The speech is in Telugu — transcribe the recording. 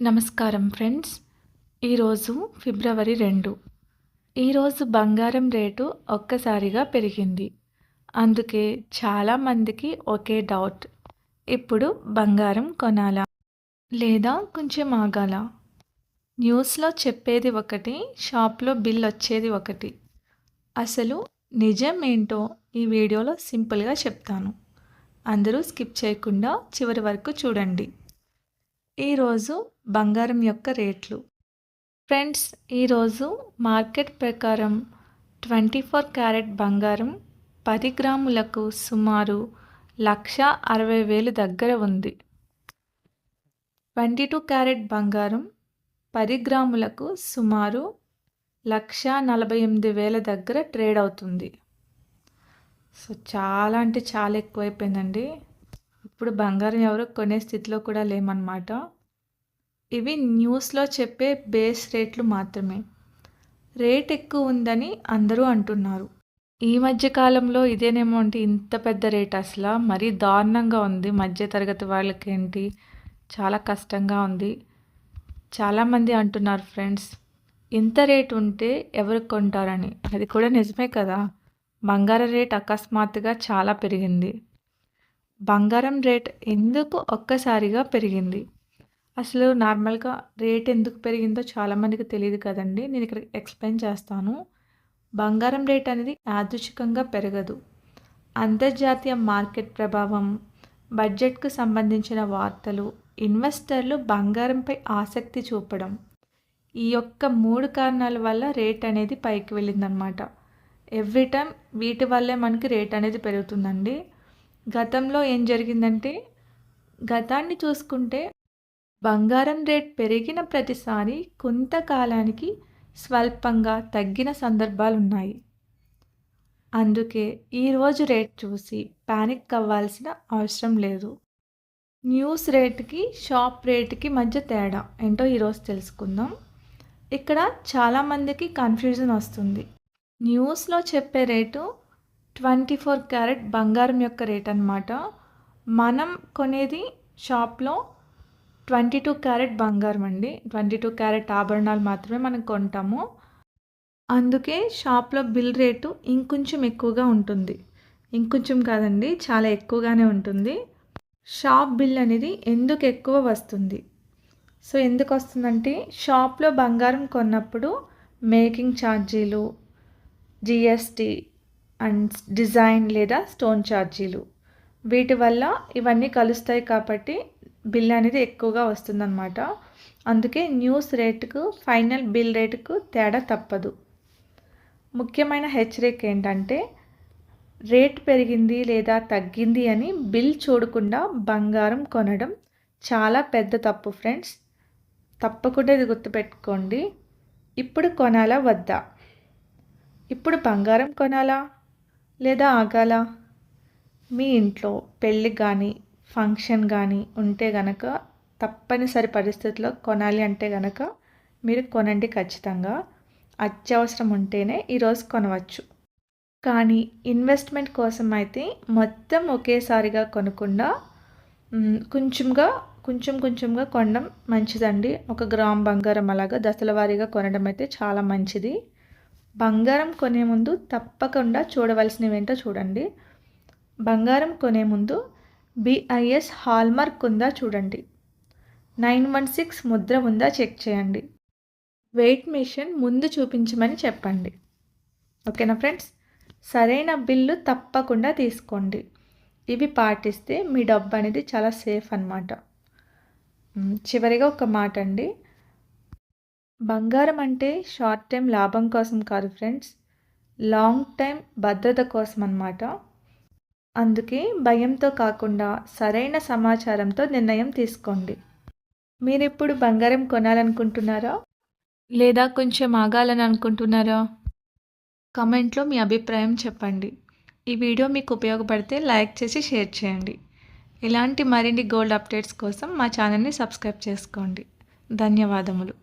నమస్కారం ఫ్రెండ్స్. ఈరోజు ఫిబ్రవరి రెండు. ఈరోజు బంగారం రేటు ఒక్కసారిగా పెరిగింది. అందుకే చాలామందికి ఒకే డౌట్. ఇప్పుడు బంగారం కొనాలా? లేదా కొంచెం ఆగాల? న్యూస్లో చెప్పేది ఒకటి షాప్లో బిల్ వచ్చేది ఒకటి. అసలు నిజం ఏంటో ఈ వీడియోలో సింపుల్గా చెప్తాను. అందరూ స్కిప్ చేయకుండా చివరి వరకు చూడండి. ఈరోజు బంగారం యొక్క రేట్లు. ఫ్రెండ్స్ ఈరోజు మార్కెట్ ప్రకారం ట్వంటీ ఫోర్ క్యారెట్ బంగారం పది గ్రాములకు సుమారు లక్ష అరవై వేలు దగ్గర ఉంది. ట్వంటీ టూ క్యారెట్ బంగారం పది గ్రాములకు సుమారు లక్ష నలభై ఎనిమిది వేల దగ్గర ట్రేడ్ అవుతుంది. సో చాలా అంటే చాలా ఎక్కువైపోయిందండి. ఇప్పుడు బంగారం ఎవరు కొనే స్థితిలో కూడా లేమన్నమాట. ఇవి న్యూస్లో చెప్పే బేస్ రేట్లు మాత్రమే. రేట్ ఎక్కువ ఉందని అందరూ అంటున్నారు. ఈ మధ్య కాలంలో ఇదేనేమో అంటే ఇంత పెద్ద రేట్ అసలు. మరీ దారుణంగా ఉంది. మధ్య తరగతి వాళ్ళకేంటి? చాలా కష్టంగా ఉంది. చాలామంది అంటున్నారు ఫ్రెండ్స్ ఇంత రేట్ ఉంటే ఎవరు కొంటారని? అది కూడా నిజమే కదా. బంగారం రేట్ అకస్మాత్తుగా చాలా పెరిగింది. బంగారం రేట్ ఎందుకు ఒక్కసారిగా పెరిగింది? అసలు నార్మల్గా రేట్ ఎందుకు పెరిగిందో చాలామందికి తెలియదు కదండి. నేను ఇక్కడ ఎక్స్ప్లెయిన్ చేస్తాను. బంగారం రేట్ అనేది యాదృచ్ఛికంగా పెరగదు. అంతర్జాతీయ మార్కెట్ ప్రభావం బడ్జెట్కు సంబంధించిన వార్తలు ఇన్వెస్టర్లు బంగారంపై ఆసక్తి చూపడం ఈ యొక్క మూడు కారణాల వల్ల రేట్ అనేది పైకి వెళ్ళిందనమాట ఎవ్రీ టైం వీటి వల్లే మనకి రేట్ అనేది పెరుగుతుందండి. గతంలో ఏం జరిగిందంటే గతాన్ని చూసుకుంటే బంగారం రేట్ పెరిగిన ప్రతిసారి కొంతకాలానికి స్వల్పంగా తగ్గిన సందర్భాలు ఉన్నాయి అందుకే ఈరోజు రేట్ చూసి ప్యానిక్ అవ్వాల్సిన అవసరం లేదు. న్యూస్ రేట్కి షాప్ రేట్కి మధ్య తేడా ఏంటో ఈరోజు తెలుసుకుందాం. ఇక్కడ చాలామందికి కన్ఫ్యూజన్ వస్తుంది. న్యూస్లో చెప్పే రేటు ట్వంటీ ఫోర్ క్యారెట్ బంగారం యొక్క రేట్ అనమాట మనం కొనేది షాప్లో ట్వంటీ టూ క్యారెట్ బంగారం అండి. ట్వంటీ టూ క్యారెట్ ఆభరణాలు మాత్రమే మనం కొంటాము. అందుకే షాప్లో బిల్ రేటు ఇంకొంచెం ఎక్కువగా ఉంటుంది. ఇంకొంచెం కాదండి చాలా ఎక్కువగానే ఉంటుంది. షాప్ బిల్ అనేది ఎందుకు ఎక్కువ వస్తుంది? సో ఎందుకు వస్తుందంటే షాప్లో బంగారం కొన్నప్పుడు మేకింగ్ ఛార్జీలు జిఎస్టీ అండ్ డిజైన్ లేదా స్టోన్ ఛార్జీలు. వీటి వల్ల ఇవన్నీ కలుస్తాయి కాబట్టి బిల్ అనేది ఎక్కువగా వస్తుందన్నమాట. అందుకే న్యూస్ రేటుకు ఫైనల్ బిల్ రేటుకు తేడా తప్పదు. ముఖ్యమైన హెచ్చరిక ఏంటంటే రేట్ పెరిగింది లేదా తగ్గింది అని బిల్ చూడకుండా బంగారం కొనడం చాలా పెద్ద తప్పు ఫ్రెండ్స్. తప్పకుండా ఇది గుర్తుపెట్టుకోండి. ఇప్పుడు కొనాలా వద్దా? ఇప్పుడు బంగారం కొనాలా? లేదా ఆగాల? మీ ఇంట్లో పెళ్ళి కానీ ఫంక్షన్ కానీ ఉంటే గనక తప్పనిసరి పరిస్థితిలో కొనాలి అంటే గనక మీరు కొనండి ఖచ్చితంగా. అత్యవసరం ఉంటేనే ఈరోజు కొనవచ్చు. కానీ ఇన్వెస్ట్మెంట్ కోసం అయితే మొత్తం ఒకేసారిగా కొనకుండా కొంచెంగా కొంచెం కొంచెంగా కొనడం మంచిదండి. ఒక గ్రామ్ బంగారం అలాగా దశల వారీగా కొనడం అయితే చాలా మంచిది. బంగారం కొనే ముందు తప్పకుండా చూడవలసినవి ఏంటో చూడండి. బంగారం కొనే ముందు బిఐఎస్ హాల్మార్క్ ఉందా చూడండి. నైన్ వన్ సిక్స్ ముద్ర ఉందా చెక్ చేయండి. వెయిట్ మిషన్ ముందు చూపించమని చెప్పండి. ఓకేనా ఫ్రెండ్స్? సరైన బిల్లు తప్పకుండా తీసుకోండి. ఇవి పాటిస్తే మీ డబ్బు అనేది చాలా సేఫ్ అనమాట చివరిగా ఒక మాట అండి బంగారం అంటే షార్ట్ టైం లాభం కోసం కాదు ఫ్రెండ్స్ లాంగ్ టైం భద్రత కోసం అన్నమాట. అందుకే భయంతో కాకుండా సరైన సమాచారంతో నిర్ణయం తీసుకోండి. మీరు ఇప్పుడు బంగారం కొనాలనుకుంటున్నారా? లేదా కొంచెం ఆగాలని అనుకుంటున్నారా? కమెంట్లో మీ అభిప్రాయం చెప్పండి. ఈ వీడియో మీకు ఉపయోగపడితే లైక్ చేసి షేర్ చేయండి. ఇలాంటి మరిన్ని గోల్డ్ అప్డేట్స్ కోసం మా ఛానల్ని సబ్స్క్రైబ్ చేసుకోండి. ధన్యవాదములు.